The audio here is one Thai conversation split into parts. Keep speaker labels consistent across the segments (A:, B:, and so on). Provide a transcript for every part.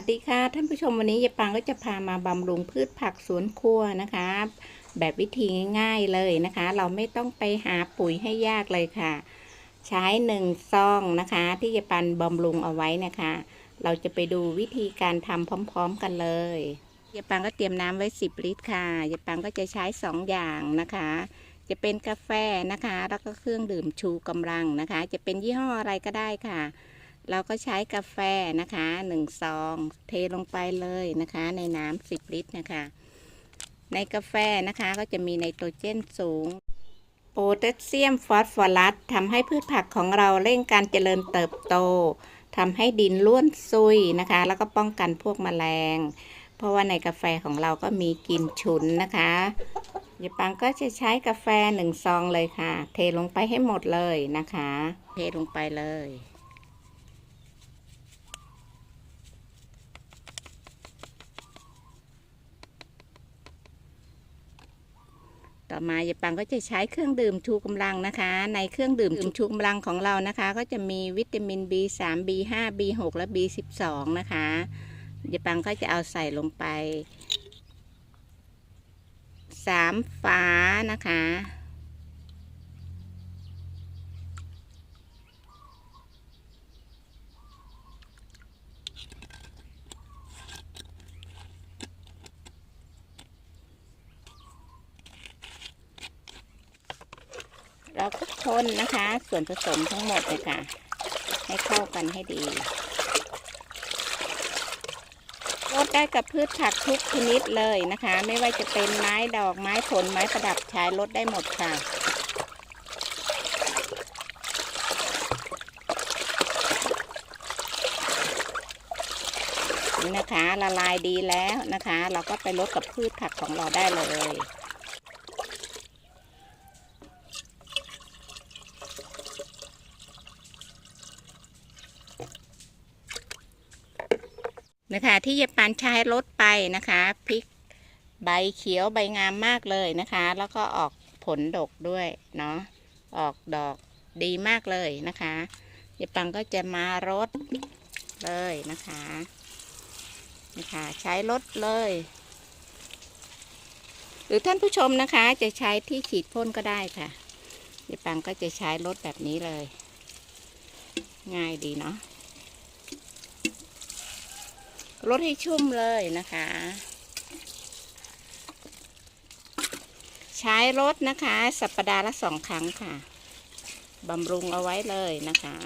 A: วัสดีค่ะ ท่านผู้ชมวันนี้ยายปางก็จะพามาบำรุงพืชผักสวนครัวนะคะ แบบวิธีง่ายๆเลยนะคะ เราไม่ต้องไปหาปุ๋ยให้ยากเลยค่ะ ใช้หนึ่งซองนะคะ ที่ยายปันบำรุงเอาไว้นะคะ เราจะไปดูวิธีการทำพร้อมๆกันเลยยายปังก็เตรียมน้ำไว้ 10 ลิตรค่ะยายปังก็จะใช้2อย่างนะคะ จะเป็นกาแฟนะคะ แล้วก็เครื่องดื่มชูกำลังนะคะ จะเป็นยี่ห้ออะไรก็ได้ค่ะ เราก็ใช้กาแฟนะคะหนึ่งซอง เทลงไปเลยนะคะ ในน้ำสิบลิตรนะคะ ในกาแฟนะคะก็จะมีไนโตรเจนสูงโพแทสเซียมฟอสฟอรัสทำให้พืชผักของเราเร่งการเจริญเติบโตทำให้ดินร่วนซุยนะคะ แล้วก็ป้องกันพวกแมลง เพราะว่าในกาแฟของเราก็มีกลิ่นฉุนนะคะยายปังก็จะใช้กาแฟหนึ่งซองเลยค่ะ เทลงไปให้หมดเลยนะคะ เทลงไปเลย ต่อมายายปังก็จะใช้เครื่องดื่มชูกำลังนะคะ ในเครื่องดื่มชูกำลังของเรานะคะ ก็จะมีวิตามิน B3 B5 B6 และ B12 นะคะยายปังก็จะเอาใส่ลงไปสามฝานะคะ เราก็คนนะคะ ส่วนผสมทั้งหมดเลยค่ะ ให้เข้ากันให้ดีลดได้กับพืชผักทุกชนิดเลยนะคะ ไม่ว่าจะเป็นไม้ดอกไม้ผลไม้ประดับใช้ลดได้หมดค่ะนี่นะคะละลายดีแล้วนะคะ เราก็ไปลดกับพืชผักของเราได้เลย นะคะ ที่ยายปานใช้รถไปนะคะพริกใบเขียวใบงามมากเลยนะคะ แล้วก็ออกผลดกด้วยเนาะออกดอกดีมากเลยนะคะยายปังก็จะมารดเลยนะคะนะคะใช้รถเลย หรือท่านผู้ชมนะคะจะใช้ที่ฉีดพ่นก็ได้ค่ะยายปังก็จะใช้รถแบบนี้เลย ง่ายดีเนาะ รดให้ชุ่มเลยนะคะ ใช้รสนะคะ สัปดาห์ละสองครั้งค่ะบำรุงเอาไว้เลยนะคะ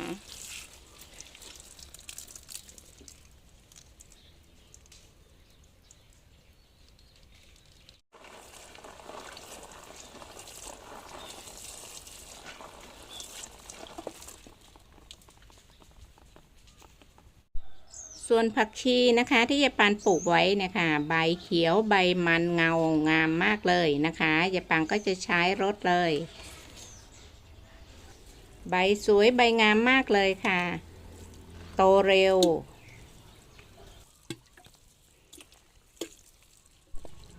A: ส่วนผักชีนะคะ ที่ยายปานปลูกไว้นะคะ ใบเขียวใบมันเงางามมากเลยนะคะยายปานก็จะใช้รดเลย ใบสวยใบงามมากเลยค่ะ โตเร็ว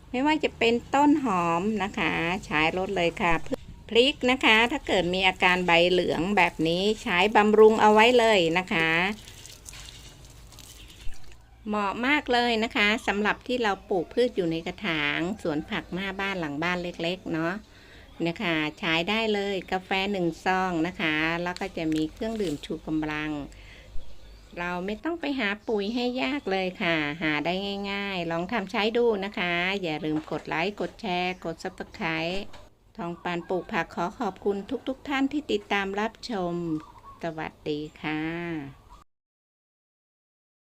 A: ไม่ว่าจะเป็นต้นหอมนะคะใช้รดเลยค่ะพริกนะคะ ถ้าเกิดมีอาการใบเหลืองแบบนี้ใช้บำรุงเอาไว้เลยนะคะ เหมาะมากเลยนะคะสำหรับที่เราปลูกพืชอยู่ในกระถางสวนผักหน้าบ้านหลังบ้านเล็กๆเนาะนะคะใช้ได้เลยกาแฟหนึ่งซองนะคะ แล้วก็จะมีเครื่องดื่มชูกำลัง เราไม่ต้องไปหาปุ๋ยให้ยากเลยค่ะ หาได้ง่ายๆ ลองทำใช้ดูนะคะ อย่าลืมกดไลค์ กดแชร์ กดซับสไครต์ทองปานปลูกผักขอขอบคุณทุกๆทท่านที่ติดตามรับชม สวัสดีค่ะ